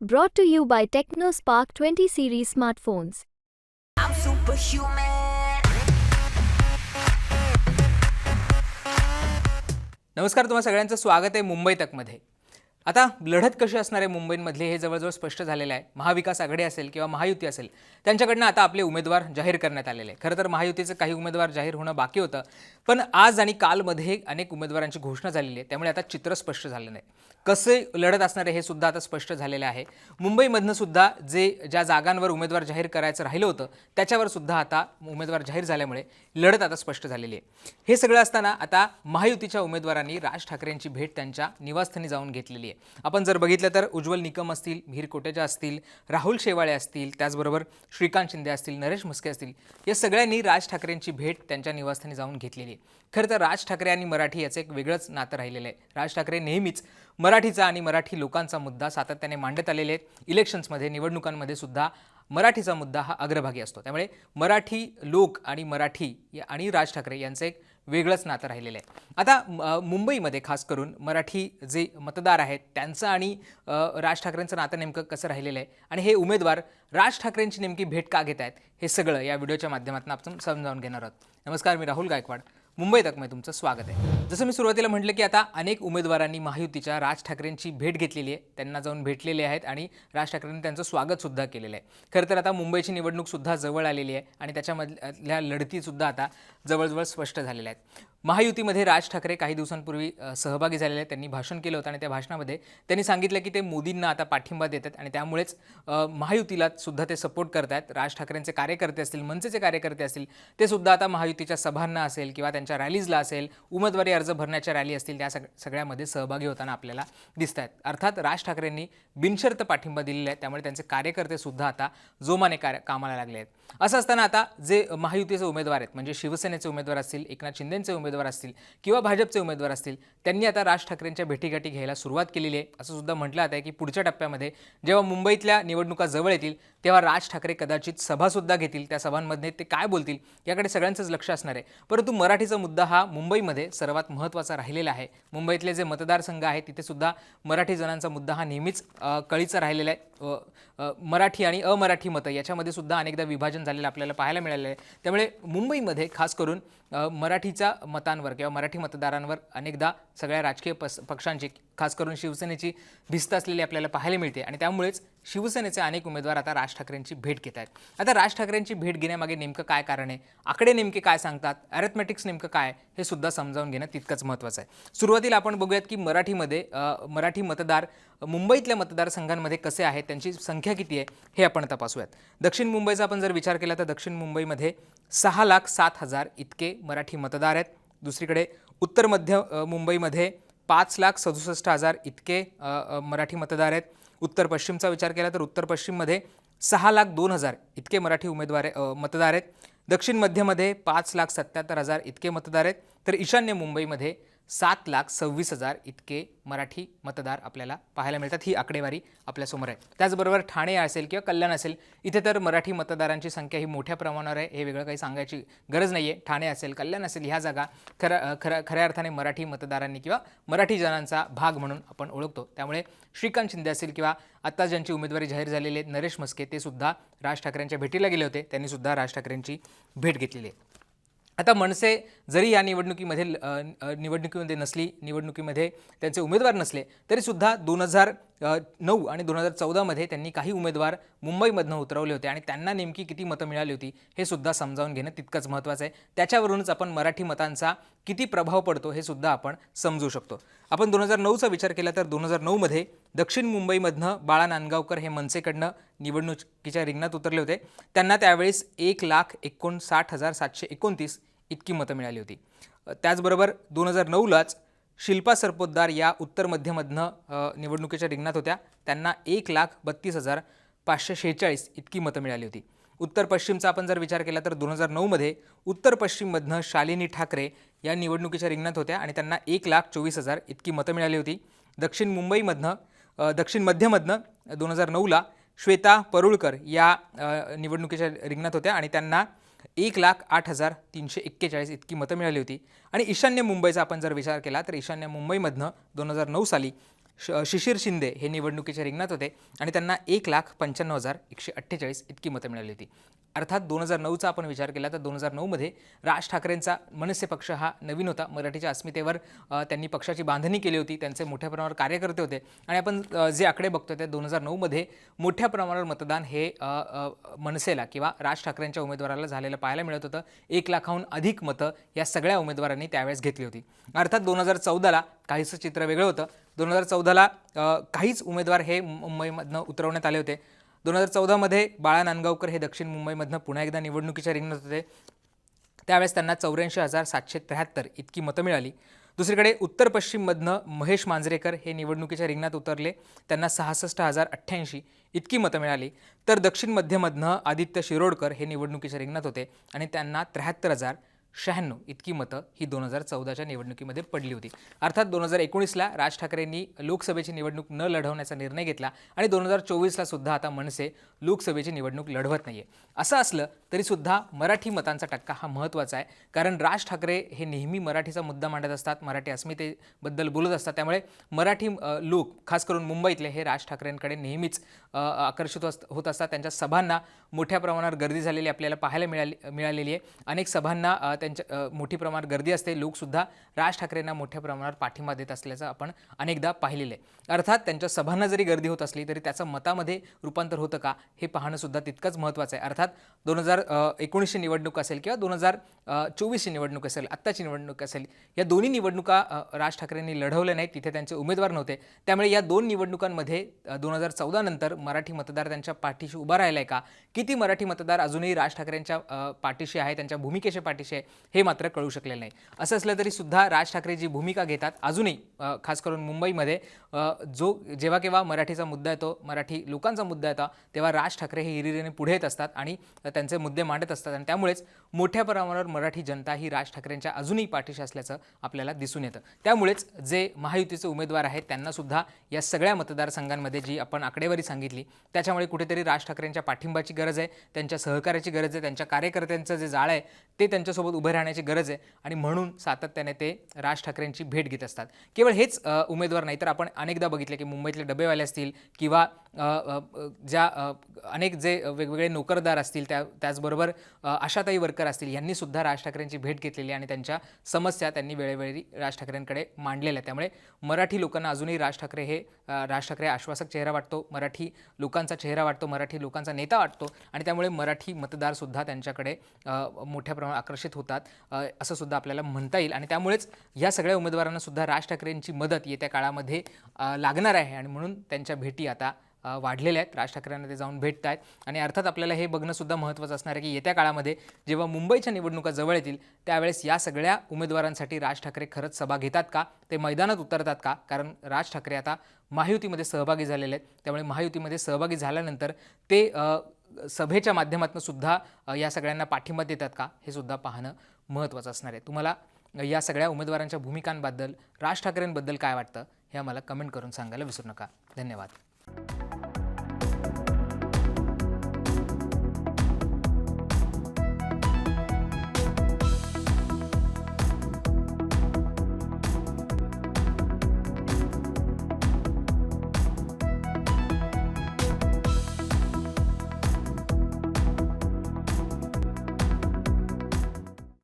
Brought to you by TechnoSpark 20 series smartphones. I'm superhuman. नमस्कार तुम्हा सगळ्यांचं स्वागत आहे मुंबई तकमध्ये आता लढत कशी असणार आहे मुंबईमधले हे जवळजवळ स्पष्ट झालेलं आहे. महाविकास आघाडी असेल किंवा महायुती असेल त्यांच्याकडनं आता आपले उमेदवार जाहीर करण्यात आलेले आहे खरं तर महायुतीचं काही उमेदवार जाहीर होणं बाकी होतं पण आज आणि कालमध्ये अनेक उमेदवारांची घोषणा झालेली आहे. त्यामुळे आता चित्र स्पष्ट झालं नाही. कसे लढत असणार आहे हे सुद्धा आता स्पष्ट झालेलं आहे. मुंबईमधनं सुद्धा जे ज्या जागांवर उमेदवार जाहीर करायचं राहिलं होतं त्याच्यावर सुद्धा आता उमेदवार जाहीर झाल्यामुळे लढत आता स्पष्ट झालेली आहे. हे सगळं असताना आता महायुतीच्या उमेदवारांनी राज ठाकरेंची भेट त्यांच्या निवासस्थानी जाऊन घेतलेली आहे. आपण जर बघितलं तर उज्ज्वल निकम असतील मिहीर कोटेजा असतील राहुल शेवाळे असतील त्याचबरोबर श्रीकांत शिंदे असतील नरेश म्हस्के असतील या सगळ्यांनी राज ठाकरेंची भेट त्यांच्या निवासस्थानी जाऊन घेतलेली आहे. खरं तर राज ठाकरे आणि मराठी याचं एक वेगळंच नातं राहिलेलं आहे. राज ठाकरे नेहमीच मराठीचा आणि मराठी लोकांचा मुद्दा सातत्याने मांडत आलेले आहेत. इलेक्शन्समध्ये निवडणुकांमध्ये सुद्धा मराठीचा मुद्दा हा अग्रभागी असतो. त्यामुळे मराठी लोक आणि मराठी आणि राज ठाकरे यांचं एक वेगळंच नातं राहिलेलं आहे. आता मुंबईमध्ये खास करून मराठी जे मतदार आहेत त्यांचं आणि राज ठाकरेंचं नातं नेमकं कसं राहिलेलं आहे आणि हे उमेदवार राज ठाकरेंची नेमकी भेट का घेत आहेत हे सगळं या व्हिडिओच्या माध्यमातून आपण समजावून घेणार आहोत. नमस्कार मी राहुल गायकवाड. मुंबई तकमे तुमचं स्वागत आहे. जसं मी सुरुवातीला म्हटलं की आता अनेक उमेदवारांनी महायुतीच्या राज ठाकरेंची भेट घेतलेली आहे. त्यांना जाऊन भेटलेले आहेत आणि राज ठाकरेंनी त्यांचं स्वागतसुद्धा केलेलं आहे. खरं तर आता मुंबईची निवडणूकसुद्धा जवळ आलेली आहे आणि त्याच्यामधल्या लढतीसुद्धा आता जवळजवळ स्पष्ट झालेल्या आहेत. महायुतीमध्ये राज ठाकरे काही दिवसांपूर्वी सहभागी झालेले आहेत. त्यांनी भाषण केलं होतं आणि त्या भाषणामध्ये त्यांनी सांगितलं की ते मोदींना आता पाठिंबा देत आहेत आणि त्यामुळेच महायुतीला सुद्धा ते सपोर्ट करत आहेत राज ठाकरेंचे कार्यकर्ते असतील मनसेचे कार्यकर्ते असतील ते सुद्धा आता महायुतीच्या सभांना असेल किंवा त्यांच्या रॅलीजला असेल उमेदवारी अर्ज भरण्याच्या रॅली असतील त्या सग सगळ्यामध्ये सहभागी होताना आपल्याला दिसत आहेत अर्थात राज ठाकरेंनी बिनशर्त पाठिंबा दिलेला आहे. त्यामुळे त्यांचे कार्यकर्ते सुद्धा आता जोमाने कार्य कामाला लागले आहेत. असं असताना आता जे महायुतीचे उमेदवार आहेत म्हणजे शिवसेनेचे उमेदवार असतील एकनाथ शिंदेचे उमेदवार असतील किंवा भाजपचे उमेदवार असतील त्यांनी आता राज ठाकरेंच्या भेटीगाठी घ्यायला सुरुवात केलेली आहे. असं सुद्धा म्हटलं आता आहे की पुढच्या टप्प्यामध्ये जेव्हा मुंबईतल्या निवडणुका जवळ येतील तेव्हा राज ठाकरे कदाचित सभासुद्धा घेतील. त्या सभांमध्ये ते काय बोलतील याकडे सगळ्यांचंच लक्ष असणार आहे. परंतु मराठीचा मुद्दा हा मुंबईमध्ये सर्वात महत्त्वाचा राहिलेला आहे. मुंबईतले जे मतदारसंघ आहे तिथेसुद्धा मराठी जणांचा मुद्दा हा नेहमीच कळीचा राहिलेला आहे. मराठी आणि अमराठी मतं याच्यामध्ये सुद्धा अनेकदा विभाजन झालेलं आपल्याला पाहायला मिळालेलं आहे त्यामुळे मुंबईमध्ये खास करून मराठीचा मराठीच्या मतांवर किंवा मराठी मतदारांवर अनेकदा सगळ्या राजकीय पस पक्षांची खास करून शिवसेनेची भिस्त असलेली आपल्याला पाहायला मिळते. आणि त्यामुळेच शिवसेनेचे अनेक उमेदवार आता राज ठाकरेंची भेट घेत आहेत. आता राज ठाकरेंची भेट घेण्यामागे नेमकं काय कारण आहे? आकडे नेमके काय सांगतात? अरेथमॅटिक्स नेमकं काय हे सुद्धा समजावून घेणं तितकंच महत्त्वाचं आहे. सुरुवातीला आपण बघूयात की मराठीमध्ये मराठी मतदार मुंबईतल्या मतदारसंघांमध्ये कसे आहेत? त्यांची संख्या किती आहे? हे आपण तपासूयात. दक्षिण मुंबईचा आपण जर विचार केला तर दक्षिण मुंबईमध्ये सहा लाख सात हजार इतके मराठी मतदार आहेत. दुसरीकडे उत्तर मध्य मुंबईमध्ये पाच लाख सदुसष्ट हजार इतके मराठी मतदार आहेत. उत्तर पश्चिमचा विचार केला तर उत्तर पश्चिममध्ये सहा लाख दोन हजार इतके मराठी उमेदवार मतदार आहेत. दक्षिण मध्यमध्ये पाच लाख सत्याहत्तर हजार इतके मतदार आहेत. तर ईशान्य मुंबईमध्ये सात लाख सव्वीस हजार इतके मराठी मतदार आपल्याला पाहायला मिळतात. ही आकडेवारी आपल्यासमोर आहे. त्याचबरोबर ठाणे असेल किंवा कल्याण असेल इथे तर मराठी मतदारांची संख्या ही मोठ्या प्रमाणावर आहे. हे वेगळं काही सांगायची गरज नाही आहे ठाणे असेल कल्याण असेल ह्या जागा खरं खरं खऱ्या अर्थाने मराठी मतदारांनी किंवा मराठी जनांचा भाग म्हणून आपण ओळखतो. त्यामुळे श्रीकांत शिंदे असेल किंवा आत्ता ज्यांची उमेदवारी जाहीर झालेली आहे नरेश म्हस्के ते सुद्धा राज ठाकरेंच्या भेटीला गेले होते. त्यांनी सुद्धा राज ठाकरेंची भेट घेतलेली आहे. आता मनसे जरी या निवडणुकीमध्ये निवडणुकीमध्ये नसली निवडणुकीमध्ये त्यांचे उमेदवार नसले तरीसुद्धा दोन हजार नऊ आणि दोन हजार चौदामध्ये त्यांनी काही उमेदवार मुंबईमधनं उतरवले होते आणि त्यांना नेमकी किती मतं मिळाली होती हे सुद्धा समजावून घेणं तितकंच महत्त्वाचं आहे. त्याच्यावरूनच आपण मराठी मतांचा किती प्रभाव पडतो हे सुद्धा आपण समजू शकतो. आपण दोन हजार नऊचा विचार केला तर दोन हजार नऊमध्ये दक्षिण मुंबईमधनं बाळा नांदगावकर हे मनसेकडनं निवडणुकीच्या रिंगणात उतरले होते. त्यांना त्यावेळेस एक लाख एकोणसाठ हजार सातशे एकोणतीस इतकी मतं मिळाली होती. त्याचबरोबर दोन हजार नऊलाच शिल्पा सरपोतदार या उत्तर मध्यमधनं निवडणुकीच्या रिंगणात होत्या. त्यांना एक लाख बत्तीस हजार पाचशे शेहेचाळीस इतकी मतं मिळाली होती. उत्तर पश्चिमचा आपण जर विचार केला तर दोन हजार नऊमध्ये उत्तर पश्चिममधनं शालिनी ठाकरे या निवडणुकीच्या रिंगणात होत्या आणि त्यांना एक लाख चोवीस हजार इतकी मतं मिळाली होती. दक्षिण मुंबईमधनं दक्षिण मध्यमधनं दोन हजार नऊला श्वेता परुळकर या निवडणुकीच्या रिंगणात होत्या आणि त्यांना एक लाख आठ हजार तीनशे एक्केचाळीस इतकी मतं मिळाली होती. आणि ईशान्य मुंबईचा आपण जर विचार केला तर ईशान्य मुंबईमधनं दोन हजार नऊ साली श शिशिर शिंदे हे निवडणुकीच्या रिंगणात होते आणि त्यांना एक लाख पंच्याण्णव हजार एकशे अठ्ठेचाळीस इतकी मतं मिळाली होती. अर्थात दोन हजार नऊचा आपण विचार केला तर दोन हजार नऊमध्ये राज ठाकरेंचा मनसे पक्ष हा नवीन होता. मराठीच्या अस्मितेवर त्यांनी पक्षाची बांधणी केली होती. त्यांचे मोठ्या प्रमाणावर कार्यकर्ते होते. आणि आपण जे आकडे बघतोय ते दोन हजार नऊमध्ये मोठ्या प्रमाणावर मतदान हे मनसेला किंवा राज ठाकरेंच्या उमेदवाराला झालेलं पाहायला मिळत होतं. एक लाखाहून अधिक मतं या सगळ्या उमेदवारांनी त्यावेळेस घेतली होती. अर्थात दोन हजार चौदाला काहीसं चित्र वेगळं होतं. दोन हजार चौदाला काहीच उमेदवार हे मुंबईमधनं उतरवण्यात आले होते. दोन हजार चौदामध्ये बाळा नांदगावकर हे दक्षिण मुंबईमधनं पुन्हा एकदा निवडणुकीच्या रिंगणात होते. त्यावेळेस त्यांना चौऱ्याऐंशी हजार सातशे त्र्याहत्तर इतकी मतं मिळाली. दुसरीकडे उत्तर पश्चिममधनं महेश मांजरेकर हे निवडणुकीच्या रिंगणात उतरले. त्यांना सहासष्ट हजार अठ्ठ्याऐंशी इतकी मतं मिळाली. तर दक्षिण मध्यमधनं आदित्य शिरोडकर हे निवडणुकीच्या रिंगणात होते आणि त्यांना त्र्याहत्तर हजार शहाण्णव इतकी मतं ही दोन हजार चौदाच्या निवडणुकीमध्ये पडली होती. अर्थात दोन हजार एकोणीसला राज ठाकरेंनी लोकसभेची निवडणूक न लढवण्याचा निर्णय घेतला आणि दोन हजार चोवीसला सुद्धा आता मनसे लोकसभेची निवडणूक लढवत नाही आहे असं असलं तरीसुद्धा मराठी मतांचा टक्का हा महत्त्वाचा आहे. कारण राज ठाकरे हे नेहमी मराठीचा मुद्दा मांडत असतात मराठी अस्मितेबद्दल बोलत असतात. त्यामुळे मराठी लोक खास करून मुंबईतले हे राज ठाकरेंकडे नेहमीच आकर्षित होत होत असतात. त्यांच्या सभांना मोठ्या प्रमाणावर गर्दी झालेली आपल्याला पाहायला मिळाली मिळालेली आहे. अनेक सभांना त्यांच्या मोठी प्रमाणात गर्दी असते. लोकसुद्धा राज ठाकरेंना मोठ्या प्रमाणावर पाठिंबा देत असल्याचं आपण अनेकदा पाहिलेलं आहे. अर्थात त्यांच्या सभांना जरी गर्दी होत असली तरी त्याचं मतामध्ये रूपांतर होतं का हे पाहणंसुद्धा तितकंच महत्त्वाचं आहे. अर्थात दोन हजार एकोणीसशे निवडणूक असेल किंवा दोन हजार चोवीसची निवडणूक असेल आत्ताची निवडणूक असेल या दोन्ही निवडणुका राज ठाकरेंनी लढवल्या नाहीत. तिथे त्यांचे उमेदवार नव्हते. त्यामुळे या दोन निवडणुकांमध्ये दोन हजार चौदा नंतर मराठी मतदार त्यांच्या पाठीशी उभा राहिला आहे का? किती मराठी मतदार अजूनही राज ठाकरेंच्या पाठीशी आहे त्यांच्या भूमिकेच्या पाठीशी आहे? हे मात्र कळू शकलेलं नाही. असं असलं तरी सुद्धा राज ठाकरे जी भूमिका घेतात अजूनही खास करून मुंबईमध्ये जो जेव्हा केव्हा मराठीचा मुद्दा येतो मराठी लोकांचा मुद्दा येतो तेव्हा राज ठाकरे हे हिरिरीने पुढे येत असतात आणि त्यांचे मुद्दे मांडत असतात आणि त्यामुळेच मोठ्या प्रमाणावर मराठी जनता ही राज ठाकरेंच्या अजूनही पाठीशी असल्याचं आपल्याला दिसून येतं. त्यामुळेच जे महायुतीचे उमेदवार आहेत त्यांनासुद्धा या सगळ्या मतदारसंघांमध्ये जी आपण आकडेवारी सांगितली त्याच्यामुळे कुठेतरी राज ठाकरेंच्या पाठिंबाची गरज आहे त्यांच्या सहकार्याची गरज आहे त्यांच्या कार्यकर्त्यांचं जे जाळं आहे ते त्यांच्यासोबत उभे राहण्याची गरज आहे आणि म्हणून सातत्याने ते राज ठाकरेंची भेट घेत असतात. केवळ हेच उमेदवार नाही तर आपण अनेकदा बघितले की मुंबईतले डबेवाले असतील किंवा ज्या अनेक जे वेगवेगळे नोकरदार असतील त्या त्याचबरोबर आशाताई वर्कर असतील यांनी सुद्धा राज ठाकरेंची भेट घेतलेली आणि त्यांच्या समस्या त्यांनी वेळोवेळी राज ठाकरेंकडे मांडलेल्या. त्यामुळे मराठी लोकांना अजूनही राज ठाकरे हे राज ठाकरे आश्वासक चेहरा वाटतो. मराठी लोकांचा चेहरा वाटतो. मराठी लोकांचा नेता वाटतो. आणि त्यामुळे मराठी मतदारसुद्धा त्यांच्याकडे मोठ्या प्रमाणात आकर्षित होतात असंसुद्धा असं सुद्धा आपल्याला म्हणता येईल. आणि त्यामुळेच या सगळ्या उमेदवारांना सुद्धा राज ठाकरेंची मदत येत्या काळामध्ये लागणार आहे. आणि म्हणून त्यांच्या भेटी आता वाढलेले वाढलेल्या आहेत. राज ठाकरेंना ते जाऊन भेटत आहेत. आणि अर्थात आपल्याला हे बघणंसुद्धा महत्त्वाचं असणार आहे की येत्या काळामध्ये जेव्हा मुंबईच्या निवडणुका जवळ येतील त्यावेळेस या सगळ्या उमेदवारांसाठी राज ठाकरे खरंच सभा घेतात का? ते मैदानात उतरतात का? कारण राज ठाकरे आता महायुतीमध्ये सहभागी झालेले आहेत. त्यामुळे महायुतीमध्ये सहभागी झाल्यानंतर ते सभेच्या माध्यमातून सुद्धा या सगळ्यांना पाठिंबा देतात का? हे सुद्धा पाहणं महत्त्वाचं असणार आहे. तुम्हाला या सगळ्या उमेदवारांच्या भूमिकांबद्दल राज ठाकरेंबद्दल काय वाटतं? हे आम्हाला कमेंट करून सांगायला विसरू नका. धन्यवाद.